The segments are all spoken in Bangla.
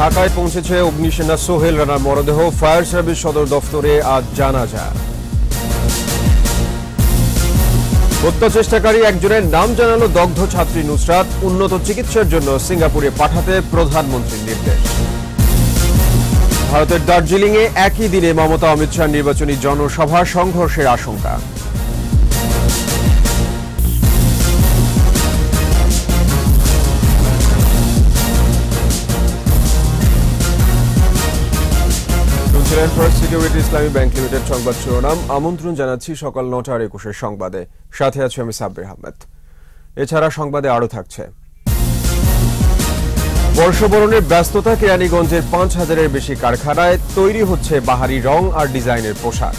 ঢাকায় পৌঁছেছে অগ্নিসেনা সোহেল রানার মরদেহ। ফায়ার সার্ভিস সদর দফতরে আজ জানাজা হত্যা চেষ্টাকারী একজনের নাম জানালো দগ্ধ ছাত্রী নুসরাত। উন্নত চিকিৎসার জন্য সিঙ্গাপুরে পাঠাতে প্রধানমন্ত্রীর নির্দেশ। ভারতের দার্জিলিংয়ে একই দিনে মমতা অমিত শাহ নির্বাচনী জনসভা সংঘর্ষের আশঙ্কা। শুনছিলেন First Security Islami Bank Limited সংবাদ শিরোনাম। আমন্ত্রণ জানাচ্ছি সকাল নটার একুশের সংবাদে। সাথে আছি আমি সাব্বির আহমেদ। এছাড়া সংবাদে আরও থাকছে। বর্ষবরণের ব্যস্ততা কেরানীগঞ্জের পাঁচ হাজারের বেশি কারখানায় তৈরি হচ্ছে বাহারি রং আর ডিজাইনের পোশাক।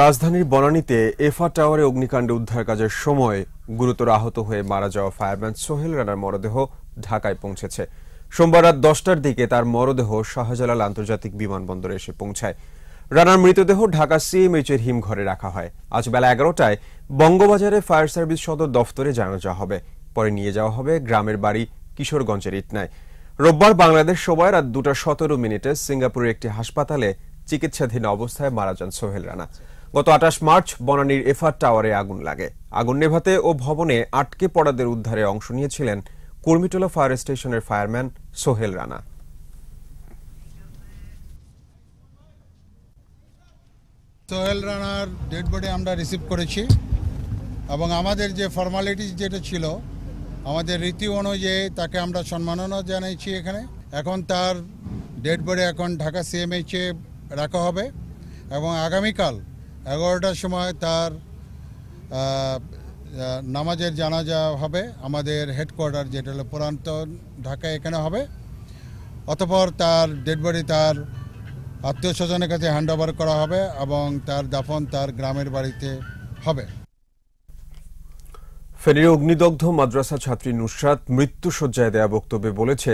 রাজধানীর বনানীতে এফা টাওয়ারে অগ্নিকাণ্ডে উদ্ধার কাজের সময় গুরুতর আহত হয়ে মারা যাওয়া ফায়ারম্যান সোহেল রানার মরদেহ ঢাকায় পৌঁছেছে। সোমবার রাত দশটার দিকে তার মরদেহ শাহজালাল আন্তর্জাতিক বিমানবন্দরে এসে পৌঁছায়। রানার মৃতদেহ ঢাকা সিএমএইচ এর হিমঘরে রাখা হয়। আজ বেলা এগারোটায় বঙ্গবাজারে ফায়ার সার্ভিস সদর দফতরে জানা যাওয়া হবে। পরে নিয়ে যাওয়া হবে গ্রামের বাড়ি কিশোরগঞ্জের ইটনায়। রোববার বাংলাদেশ সময় রাত দুটা সতেরো মিনিটে সিঙ্গাপুরের একটি হাসপাতালে চিকিৎসাধীন অবস্থায় মারা যান সোহেল রানা। গত আঠাশ মার্চ বনানীর এফআর টাওয়ারে আগুন লাগে। আগুন নেভাতে ও ভবনে আটকে পড়াদের উদ্ধারে অংশ নিয়েছিলেন কুর্মিটোলা ফায়ার স্টেশনের ফায়ারম্যান সোহেল রানা। সোহেল রানার ডেড বডি আমরা রিসিভ করেছি এবং আমাদের যে ফর্মালিটিস যেটা ছিল, আমাদের রীতি অনুযায়ী তাকে আমরা সম্মাননা জানাইছি এখানে। এখন তার ডেড বডি এখন ঢাকা সিএমএইচে রাখা হবে এবং আগামীকাল এগারোটার সময় তার নামাজের জানাজা হবে। আমাদের হেডকোয়ার্টার যেটা হলো পুরাতন ঢাকায় এখানে হবে। অতপর তার ডেড বডি তার আত্মীয় স্বজনের কাছে হ্যান্ড ওভার করা হবে এবং তার দাফন তার গ্রামের বাড়িতে হবে। ফেনীর অগ্নিদগ্ধ মাদ্রাসা ছাত্রী নুসরাত মৃত্যুসজ্জায় দেয়া বক্তব্যে বলেছে,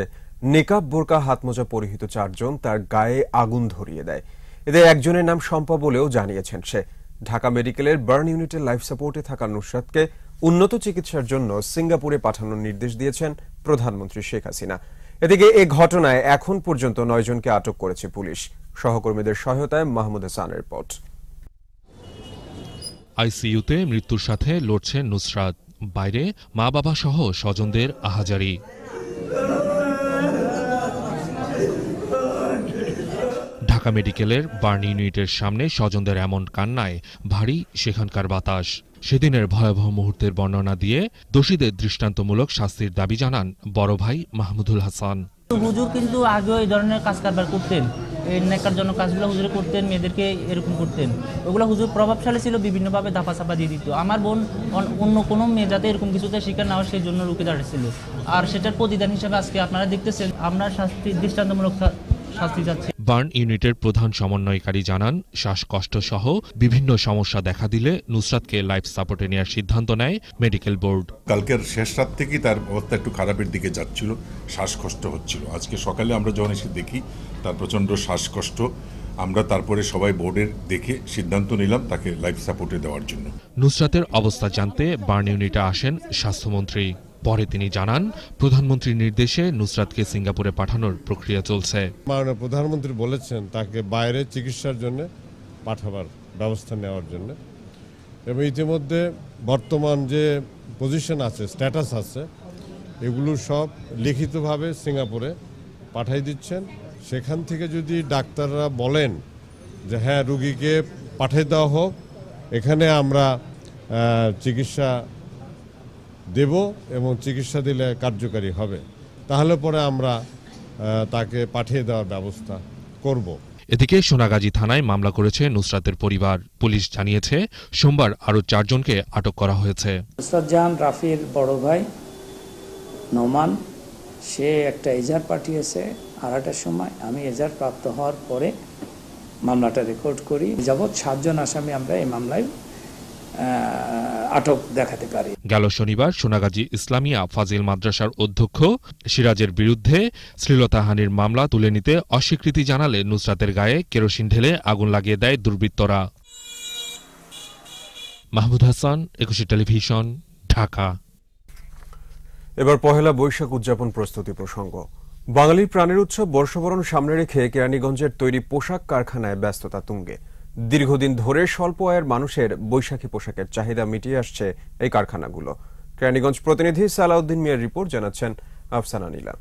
নেকাব বোরকা হাতমোজা পরিহিত চারজন তার গায়ে আগুন ধরিয়ে দেয়। এদের একজনের নাম শম্পা বলেও জানিয়েছেন সে। ঢাকা মেডিকেলের বার্ন ইউনিটের লাইফ সাপোর্টে থাকা নুসরাতকে উন্নত চিকিৎসার জন্য সিঙ্গাপুরে পাঠানোর নির্দেশ দিয়েছেন প্রধানমন্ত্রী শেখ হাসিনা। এদিকে এ ঘটনায় এখন পর্যন্ত নয়জনকে আটক করেছে পুলিশ। সহকর্মীদের সহায়তায় মাহমুদ হাসানের রিপোর্ট। আইসিইউতে মৃত্যুর সাথে লড়ছে নুসরাত। বাইরে মা বাবা সহ স্বজনদের আহাজারি। ঢাকা মেডিকেলের বার্ন ইউনিটের সামনে স্বজনদের এমন কান্নায় ভারী সেখানকার বাতাস। সেদিনের ভয়াবহ মুহূর্তের বর্ণনা দিয়ে দোষীদের দৃষ্টান্তমূলক শাস্তির দাবি জানান বড় ভাই মাহমুদুল হাসান। হুজুর কিন্তু আগেও এই ধরনের কাজ কারবার করতেন। নেকার জন্য কাজগুলো হুজুরে করতেন, মেয়েদেরকে এরকম করতেন। ওগুলো হুজুর প্রভাবশালী ছিল, বিভিন্নভাবে ধাপা চাপা দিয়ে দিত। আমার বোন অন্য কোনো মেয়ে যাতে এরকম কিছুতে শিকার না হয়, সেই জন্য রুখে দাঁড়িয়েছিল। আর সেটার প্রতিদান হিসাবে আজকে আপনারা দেখতেছেন, আমরা শাস্তি দৃষ্টান্তমূলক বার্ন ইউনিটের প্রধান সমন্বয়কারী জানান শ্বাসকষ্ট সহ বিভিন্ন সমস্যা দেখা দিলে নুসরাতকে লাইফ সাপোর্টে নেওয়ার সিদ্ধান্ত নেয় মেডিকেল বোর্ড। কালকের শেষ রাত থেকেই তার অবস্থা একটু খারাপের দিকে যাচ্ছিল? শ্বাসকষ্ট হচ্ছিল। আজকে সকালে আমরা যখন এসে দেখি তার প্রচণ্ড শ্বাসকষ্ট আমরা তারপরে সবাই বোর্ডের দেখে সিদ্ধান্ত নিলাম তাকে লাইফ সাপোর্টে দেওয়ার জন্য। নুসরাতের অবস্থা জানতে বার্ন ইউনিটে আসেন স্বাস্থ্যমন্ত্রী। পরে তিনি জানান, প্রধানমন্ত্রীর নির্দেশে নুসরাতকে সিঙ্গাপুরে পাঠানোর প্রক্রিয়া চলছে। মাননীয় প্রধানমন্ত্রী বলেছেন তাকে বাইরে চিকিৎসার জন্য পাঠাবার ব্যবস্থা নেওয়ার জন্য। এবং ইতিমধ্যে বর্তমান যে পজিশন আছে স্ট্যাটাস আছে, এগুলো সব লিখিতভাবে সিঙ্গাপুরে পাঠাই দিচ্ছেন। সেখান থেকে যদি ডাক্তাররা বলেন যে হ্যাঁ রুগীকে পাঠিয়ে দেওয়া হোক, এখানে আমরা চিকিৎসা দেব এবং চিকিৎসা দিলে কার্যকারী হবে। তাহলে পরে আমরা তাকে পাঠিয়ে দেওয়ার ব্যবস্থা করব। এদিকে সোনাগাজী থানায় মামলা করেছে নুসরাতের পরিবার। পুলিশ জানিয়েছে সোমবার আরও চারজনকে আটক করা হয়েছে। নুসরাত জাহান রাফির বড় ভাই নোমান সে একটা এজার পাঠিয়েছে আড়াইটার সময়। আমি এজার প্রাপ্ত হওয়ার পরে মামলাটা রেকর্ড করি। যাবৎ সাতজন আসামি আমরা এই মামলায় আটক দেখাতে পারে। গেল শনিবার সোনাগাজী ইসলামিয়া ফাজিল মাদ্রাসার অধ্যক্ষ সিরাজের বিরুদ্ধে শ্লীলতাহানির মামলা তুলে নিতে অস্বীকৃতি জানালে নুসরাতের গায়ে কেরোসিন ঢেলে আগুন লাগিয়ে দেয় দুর্বৃত্তরা। মাহমুদ হাসান একুশে টেলিভিশন ঢাকা। এবার পহেলা বৈশাখ উদযাপন প্রস্তুতি প্রসঙ্গ। বাঙালির প্রাণের উৎসব বর্ষবরণ সামনে রেখে কেরানীগঞ্জের তৈরি পোশাক কারখানায় ব্যস্ততা তুঙ্গে। দীর্ঘদিন ধরে স্বল্প আয়ের মানুষের বৈশাখী পোশাকের চাহিদা মিটিয়ে আসছে এই কারখানাগুলো। কেরানীগঞ্জ প্রতিনিধি সালাউদ্দিন মিয়ার রিপোর্ট জানাচ্ছেন আফসানা নীলা।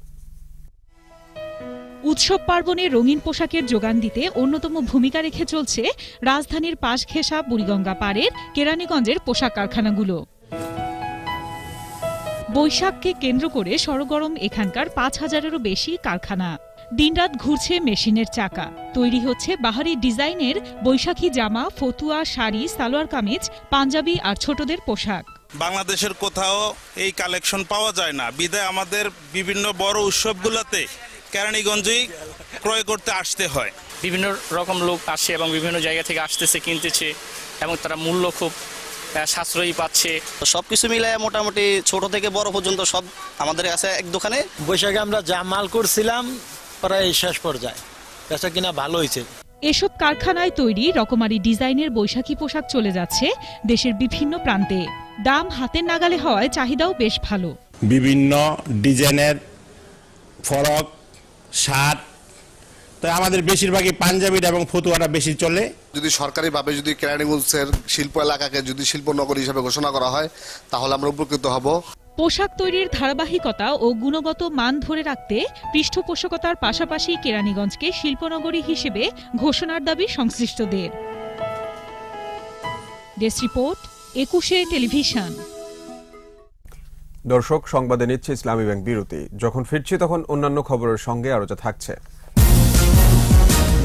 উৎসব পার্বণে রঙিন পোশাকের যোগান দিতে অন্যতম ভূমিকা রেখে চলছে রাজধানীর পাশ ঘেঁষা বুড়িগঙ্গা পাড়ের কেরানীগঞ্জের পোশাক কারখানাগুলো। বৈশাখকে কেন্দ্র করে সরগরম এখানকার পাঁচ হাজারেরও বেশি কারখানা। দিনরাত ঘুরছে মেশিনের চাকা। তৈরি হচ্ছে বাহারি ডিজাইনের বৈশাখী জামা ফতুয়া শাড়ি সালোয়ার কামিজ পাঞ্জাবি আর ছোটদের পোশাক। বাংলাদেশের কোথাও এই কালেকশন পাওয়া যায় না। বিদায় আমাদের বিভিন্ন বড় উৎসবগুলোতে কেরানীগঞ্জেই ক্রয় করতে আসতে হয়। বিভিন্ন রকম লোক আসে এবং বিভিন্ন জায়গা থেকে আসতেছে কিনতেছে এবং তারা মূল্য খুব সাশ্রয়ী পাচ্ছে। সব কিছু মিলায় মোটামুটি ছোট থেকে বড় পর্যন্ত সব আমাদের কাছে এক দোকানে। বৈশাখে আমরা যা মাল করছিলাম প্রায় শেষ পর্যায়ে। বেচা কিনা ভালো হয়েছে। এসব কারখানায় তৈরি রকমারি ডিজাইনের বৈশাখী পোশাক চলে যাচ্ছে দেশের বিভিন্ন প্রান্তে। দাম হাতের নাগালে হওয়ায় চাহিদাও বেশ ভালো। বিভিন্ন ডিজাইনের ফরক শার্ট তো আমাদের বেশিরভাগই পাঞ্জাবিটা এবং ফতুয়াটা বেশি চলে। যদি সরকারিভাবে যদি কেরানীগঞ্জের শিল্প এলাকাকে যদি শিল্পনগরী হিসেবে ঘোষণা করা হয় তাহলে আমরা উপকৃত হব। পোশাক তৈরির ধারাবাহিকতা ও গুণগত মান ধরে রাখতে পৃষ্ঠপোষকতার পাশাপাশি কেরানীগঞ্জকে শিল্পনগরী হিসেবে ঘোষণার দাবি সংশ্লিষ্টদের। রিপোর্ট, একুশে টেলিভিশন। দর্শক, সংবাদে নিচ্ছে ইসলামী ব্যাংক বিরতি। যখন ফিরছি তখন অন্যান্য খবরের সঙ্গে আরও যা থাকছে।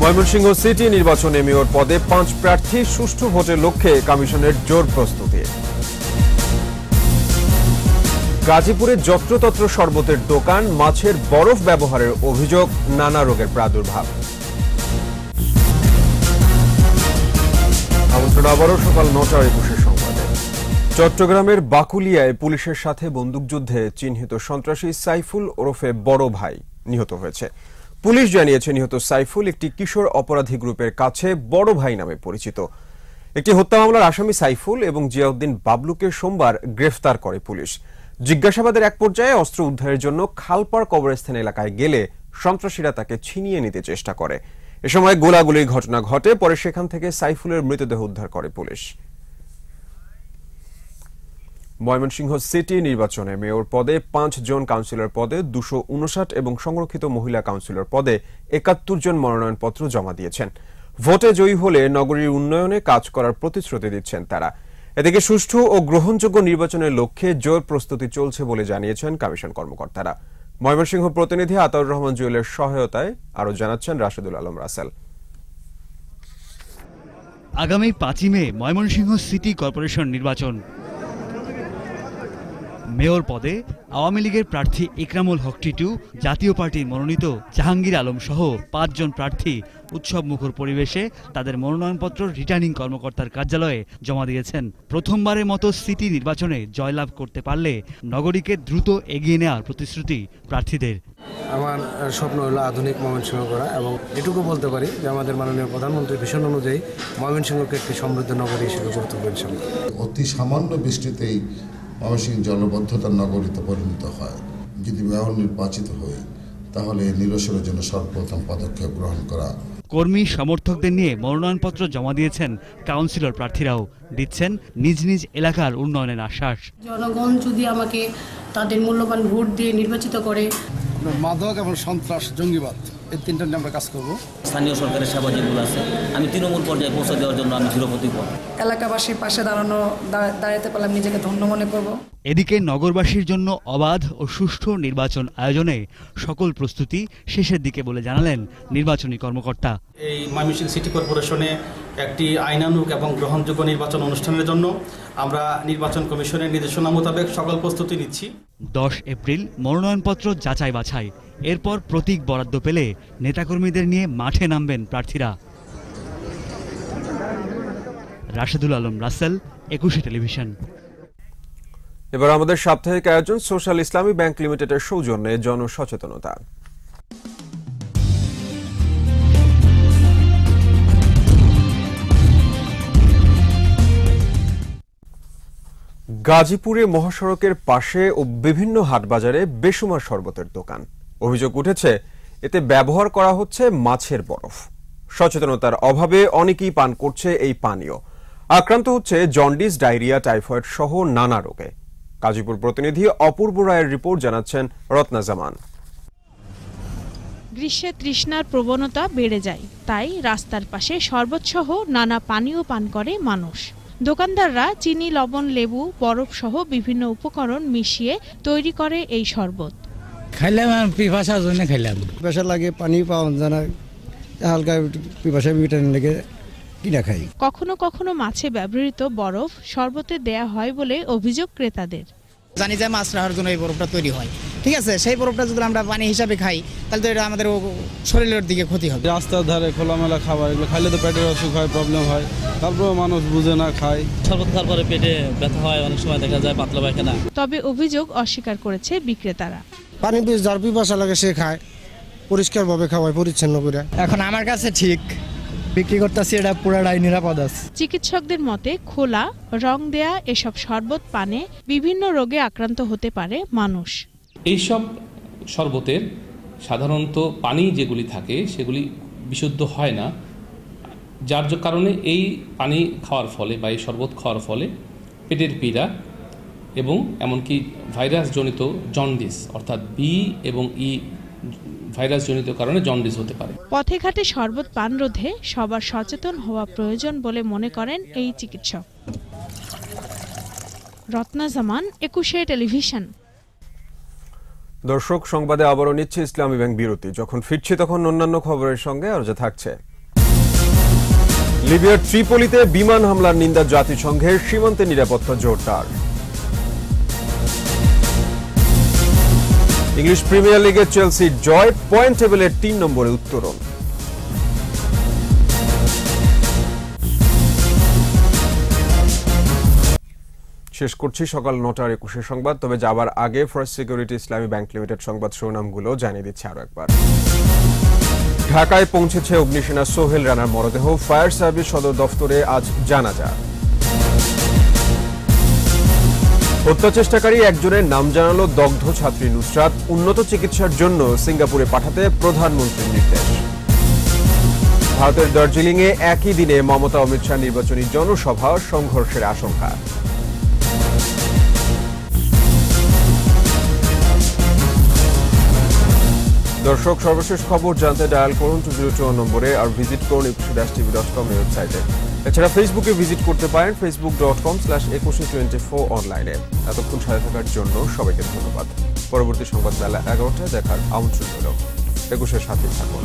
ময়মনসিংহ সিটি নির্বাচনে মেয়র পদে পাঁচ প্রার্থী সুষ্ঠু ভোটের লক্ষ্যে কমিশনের জোর প্রস্তুতি। গাজীপুরে যত্রতত্র শরবতের দোকান, মাছের বরফ ব্যবহারের অভিযোগ, নানা রোগের প্রাদুর্ভাব। চট্টগ্রামের বাকুলিয়ায় পুলিশের সাথে বন্দুকযুদ্ধে চিহ্নিত সন্ত্রাসী সাইফুল ওরফে বড় ভাই নিহত হয়েছে। পুলিশ জানিয়েছে, নিহত সাইফুল একটি কিশোর অপরাধী গ্রুপের কাছে বড় ভাই নামে পরিচিত। একটি হত্যা মামলার আসামি সাইফুল এবং জিয়াউদ্দিন বাবলুকে সোমবার গ্রেফতার করে পুলিশ। জিজ্ঞাসাবাদের এক পর্যায়ে অস্ত্র উদ্ধারের জন্য খালপাড় কবরস্থান এলাকায় গেলে সন্ত্রাসীরা তাকে ছিনিয়ে নিতে চেষ্টা করে। এ সময় গোলাগুলির ঘটনা ঘটে, পরে সেখান থেকে সাইফুলের মৃতদেহ উদ্ধার করে পুলিশ। ময়মনসিংহ সিটি নির্বাচনে মেয়র পদে পাঁচ জন কাউন্সিলর পদে, দুশো উনষাট এবং সংরক্ষিত মহিলা কাউন্সিলর পদে একাত্তর জন মনোনয়নপত্র জমা দিয়েছেন। ভোটে জয়ী হলে নগরীর উন্নয়নে কাজ করার প্রতিশ্রুতি দিচ্ছেন তারা। এদিকে সুষ্ঠু ও গ্রহণযোগ্য নির্বাচনের লক্ষ্যে জোর প্রস্তুতি চলছে বলে জানিয়েছেন কমিশন কর্মকর্তারা। ময়মনসিংহ প্রতিনিধি আতাউর রহমান জুয়েলের সহায়তায় আরও জানাচ্ছেন রাশেদুল আলম রাসেল। আগামী পাঁচই মে ময়মনসিংহ সিটি কর্পোরেশন নির্বাচন। মেয়র পদে আওয়ামী লীগের প্রার্থী ইকরামুল হক টিটু জাতীয় পার্টির মনোনীত জাহাঙ্গীর আলম সহ পাঁচজন প্রার্থী উৎসব মুখর পরিবেশে তাদের মনোনয়নপত্র রিটার্নিং কর্মকর্তার কার্যালয়ে জমা দিয়েছেন। প্রথমবারের মতো সিটি নির্বাচনে জয়লাভ করতে পারলে নগরীকে দ্রুত এগিয়ে নেওয়ার প্রতিশ্রুতি প্রার্থীদের। আমার স্বপ্ন হলো আধুনিক ময়মনসিংহ করা এবং এটুকু বলতে পারি যে আমাদের মাননীয় প্রধানমন্ত্রীর ভীষণ অনুযায়ী ময়মনসিংহকে একটি সমৃদ্ধ নগরী হিসেবে গড়ে তুলবেন অতি সামান্য বৃষ্টিতেই ময়মনসিংহ জলবদ্ধতার নগরীতে পরিণত হয়। যদি মেয়র নির্বাচিত হই তাহলে নিরসনের জন্য সর্বপ্রথম পদক্ষেপ গ্রহণ করা। কর্মী সমর্থকদের নিয়ে মনোনয়নপত্র জমা দিয়েছেন কাউন্সিলর প্রার্থীরাও। দিচ্ছেন নিজ নিজ এলাকার উন্নয়নের আশ্বাস। জনগণ যদি আমাকে তাদের মূল্যবান ভোট দিয়ে নির্বাচিত করে মাদক এবং সন্ত্রাস জঙ্গিবাদ। এই তিনটা নিয়ে আমরা কাজ করব। স্থানীয় সরকারের সেবা যেগুলো আছে আমি তৃণমূল পর্যায়ে পৌঁছে দেওয়ার জন্য আমি চিরপ্রতিজ্ঞ এলাকাবাসীর পাশে দাঁড়ানো দাঁড়াতে পারলাম নিজেকে ধন্য মনে করব। এদিকে নগরবাসীর জন্য অবাধ ও সুষ্ঠু নির্বাচন আয়োজনে সকল প্রস্তুতি শেষের দিকে বলে জানালেন নির্বাচনী কর্মকর্তা। এই ময়মনসিংহ সিটি কর্পোরেশনে একটি আইনানুক এবং গ্রহণযোগ্য নির্বাচন অনুষ্ঠানের জন্য আমরা নির্বাচন কমিশনের নির্দেশনা মোতাবেক সকল প্রস্তুতি নিচ্ছি। দশ এপ্রিল মনোনয়নপত্র যাচাই বাছাই। এরপর প্রতীক বরাদ্দ পেলে নেতাকর্মীদের নিয়ে মাঠে নামবেন প্রার্থীরা। রাশেদুল আলম রাসেল একুশে টেলিভিশন। এবার আমাদের সাপ্তাহিক আয়োজন সোশ্যাল ইসলামী ব্যাংক লিমিটেডের সৌজন্যে জনসচেতনতা। গাজীপুরে মহাসড়কের পাশে ও বিভিন্ন হাটবাজারে বেসুমার শরবতের দোকান। অভিযোগ উঠেছে, এতে ব্যবহার করা হচ্ছে মাছের বরফ। সচেতনতার অভাবে অনেকেই পান করছে এই পানীয়। আক্রান্ত হচ্ছে জন্ডিস, ডায়রিয়া, টাইফয়েড সহ নানা রোগে। গাজীপুর প্রতিনিধি অপূর্ব রায়ের রিপোর্ট জানাচ্ছেন রত্না জামান। গ্রীষ্মে তৃষ্ণার প্রবণতা বেড়ে যায়, তাই রাস্তার পাশে শরবতসহ নানা পানীয় পান করে মানুষ। দোকানদাররা চিনি লবণ লেবু বরফ সহ বিভিন্ন উপকরণ মিশিয়ে তৈরি করে এই শরবত। খাইলাম পিপাসার জন্য খাইলাম। পিপাসা লাগে পানি পাওয়া যায় না হালকা পিপাসা মিটানি লেগে কিনা খাই। কখনো কখনো মাছে ব্যবহৃত বরফ শরবতে দেয়া হয় বলে অভিযোগ ক্রেতাদের। জানি যে মাছ রাখার জন্য এই বরফটা তৈরি হয়। ঠিক আছে? সেই বরফটা যদি আমরা পানি হিসাবে খাই তাহলে তো এটা আমাদের শরীরের দিকে ক্ষতি হবে। রাস্তার ধারে খোলামেলা খাবার এগুলো খাইলে তো পেটের অসুখ হয় প্রবলেম হয়। তারপরেও মানুষ বুঝে না খায়। শরবত খাওয়ার পরে পেটে ব্যথা হয় অনেক সময় দেখা যায় পাতলা পায়খানা। তবে অভিযোগ অস্বীকার করেছে বিক্রেতারা। পানি পিস যার পিপাসা লাগে সে খায় পরিষ্কারভাবে খাওয়ায় পরিচ্ছন্ন করে। এখন আমার কাছে ঠিক। বিক্রি করতেছি এটা পুরাটাই নিরাপদ আছে। চিকিৎসকদের মতে খোলা রং দেয়া এসব শরবত পানে বিভিন্ন রোগে আক্রান্ত হতে পারে মানুষ। এইসব শরবতের সাধারণত পানি যেগুলি থাকে সেগুলি বিশুদ্ধ হয় না। যার কারণে এই পানি খাওয়ার ফলে বা এই শরবত খাওয়ার ফলে পেটের পীড়া এবং এমনকি ভাইরাসজনিত জন্ডিস অর্থাৎ বি এবং ই ভাইরাসজনিত কারণে জন্ডিস হতে পারে। পথে ঘাটে শরবত পান রোধে সবার সচেতন হওয়া প্রয়োজন বলে মনে করেন এই চিকিৎসক। রত্না জামান একুশে টেলিভিশন। দর্শক সংবাদে আবারও নিচ্ছে ইসলামী ব্যাংক বিরতি। যখন ফিরছি তখন অন্যান্য খবরের সঙ্গে আর যা থাকছে। লিবিয়ার ত্রিপলিতে বিমান হামলার নিন্দা জাতিসংঘের সীমান্তে নিরাপত্তা জোরদার। ইংলিশ প্রিমিয়ার লিগে চেলসির জয়, পয়েন্ট টেবিলের তিন নম্বরে উত্তরণ। শেষ করছি সকাল নটার একুশে সংবাদ, তবে যাবার আগে First Security Islami Bank Limited সংবাদ শিরোনামগুলো জানিয়ে দিচ্ছে আরও একবার। ঢাকায় পৌঁছেছে অগ্নিসেনা সোহেল রানার মরদেহ, ফায়ার সার্ভিস সদর দফতরে আজ জানাজা। হত্যা চেষ্টাকারী একজনের নাম জানালো দগ্ধ ছাত্রী নুসরাত। উন্নত চিকিৎসার জন্য সিঙ্গাপুরে পাঠাতে প্রধানমন্ত্রীর নির্দেশ। ভারতের দার্জিলিংয়ে একই দিনে মমতা, অমিত শাহ নির্বাচনী জনসভা সংঘর্ষের আশঙ্কা। দর্শক, সর্বশেষ খবর জানতে ডায়াল করুন টু জিরো টু নম্বরে আর ভিজিট করুন একুশে ড্যাশ টিভি ডট কম ওয়েবসাইটে। এছাড়া ফেসবুকে ভিজিট করতে পারেন Facebook dot com slash Ekushey twenty four অনলাইনে এতক্ষণ সাথে থাকার জন্য সবাইকে ধন্যবাদ। পরবর্তী সংবাদ বেলা এগারোটায় দেখার আমন্ত্রণ হল একুশের সাথে থাকুন।